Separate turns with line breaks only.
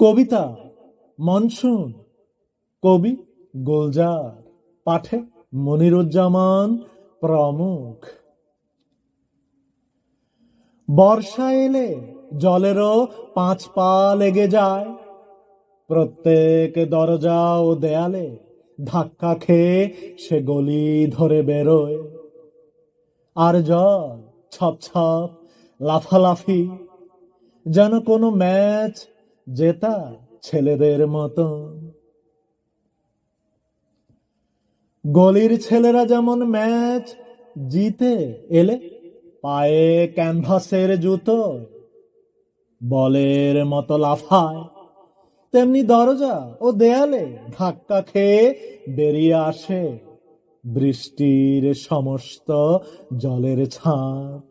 কবিতা, monsoon, কবি গোলজার, পাঠে মনিরুজ্জামান প্রমুখ। বর্ষা এলে জলেরও পাঁচ পা লেগে যায়। প্রত্যেক দরজা ও দেয়ালে ধাক্কা খেয়ে সে গলি ধরে বেরোয়। আর জল ছপ ছপ লাফালাফি, যেন কোনো ম্যাচ জেতা ছেলেদের মতন গলির ছেলেরা যেমন ম্যাচ জিতে এলে পায়ে ক্যানভাসের জুতো, বলের মতো লাফায়, তেমনি দরজা ও দেয়ালে ধাক্কা খেয়ে বেরিয়ে আসে বৃষ্টির সমস্ত জলের ছাট।